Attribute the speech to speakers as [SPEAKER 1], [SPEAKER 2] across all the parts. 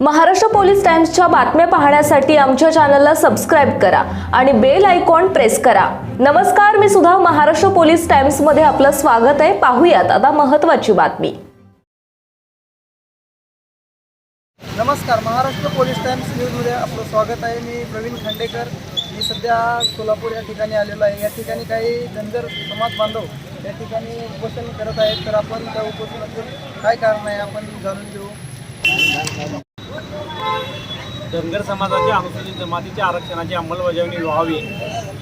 [SPEAKER 1] Maharashtra police टाइम्सच्या बातम्या पाहण्यासाठी आमच्या चॅनलला सबस्क्राईब करा आणि बेल आयकॉन प्रेस करा. नमस्कार मी सुद्धा महाराष्ट्र पोलीस टाइम्समध्ये आपलं स्वागत आहे. पाहूयात आता महत्वाची बातमी.
[SPEAKER 2] नमस्कार महाराष्ट्र पोलीस टाइम्स न्यूजमध्ये आपलं स्वागत आहे. मी प्रवीण खांडेकर. मी सध्या सोलापूर या ठिकाणी आलेलो आहे. या ठिकाणी काही धनगर समाज बांधव या ठिकाणी उपोषण करत आहेत. तर आपण त्या उपोषणाचे काय कारण आहे आपण जाणून घेऊ.
[SPEAKER 3] धनगर समाजाच्या अनुसूचित जमातीच्या आरक्षणाची अंमलबजावणी व्हावी.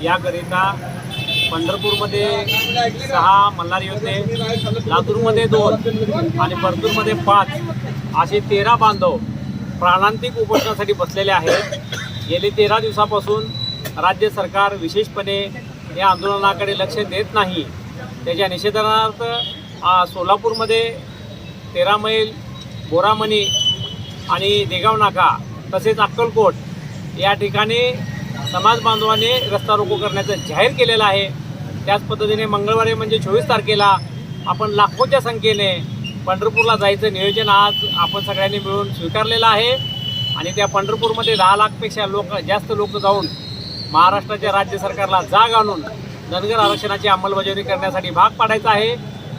[SPEAKER 3] याकरिता पंढरपूरमध्ये सहा मल्हार होते लातूरमध्ये दोन आणि परतूरमध्ये पाच असे तेरा बांधव प्राणांतिक उपोषणासाठी बसलेले आहेत. गेले तेरा दिवसापासून राज्य सरकार विशेषपणे या आंदोलनाकडे लक्ष देत नाही. त्याच्या निषेधार्थ सोलापूरमध्ये तेरा मैल बोरामणी आणि देगाव नाका तसेच अक्कलकोट या ठिकाणी समाज बांधवाने रस्ता रोको करण्याचं जाहीर केलेलं आहे. त्याच पद्धतीने मंगळवारी म्हणजे चोवीस तारखेला आपण लाखोच्या संख्येने पंढरपूरला जायचं नियोजन आज आपण सगळ्यांनी मिळून स्वीकारलेलं आहे. आणि त्या पंढरपूरमध्ये दहा लाखपेक्षा लोक जास्त लोक जाऊन महाराष्ट्राच्या राज्य सरकारला जाग आणून धनगर आरक्षणाची अंमलबजावणी करण्यासाठी भाग पाडायचा आहे.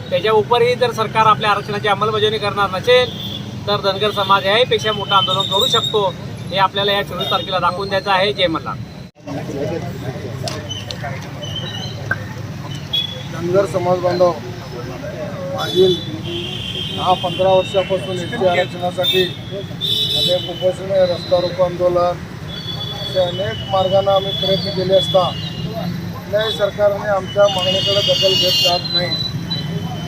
[SPEAKER 3] त्याच्या उपरही जर सरकार आपल्या आरक्षणाची अंमलबजावणी करणार नसेल तर धनगर समाज याहीपेक्षा मोठं आंदोलन करू शकतो. हे आपल्याला या चोवीस तारखेला दाखवून द्यायचं आहे. जय मला
[SPEAKER 2] धनगर समाज बांधव मागील दहा पंधरा वर्षापासून एस टी आरक्षणासाठी अनेक उपोषण रस्ता रोको आंदोलन असे अनेक मार्गाने आम्ही प्रयत्न केले असता कुठल्याही सरकारने आमच्या मागणीकडे दखल घेत जात नाही.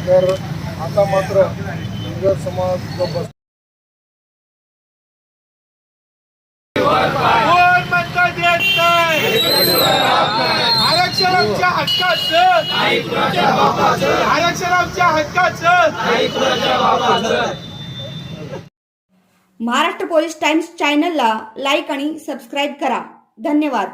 [SPEAKER 2] तर आता मात्र धनगर समाज जो बस
[SPEAKER 4] कोण म्हणतं देत नाही आरक्षण आमच्या हक्काचं. आरक्षण आमच्या हक्काचं.
[SPEAKER 5] महाराष्ट्र पोलीस टाइम्स चॅनलला लाईक आणि सबस्क्राईब करा. धन्यवाद.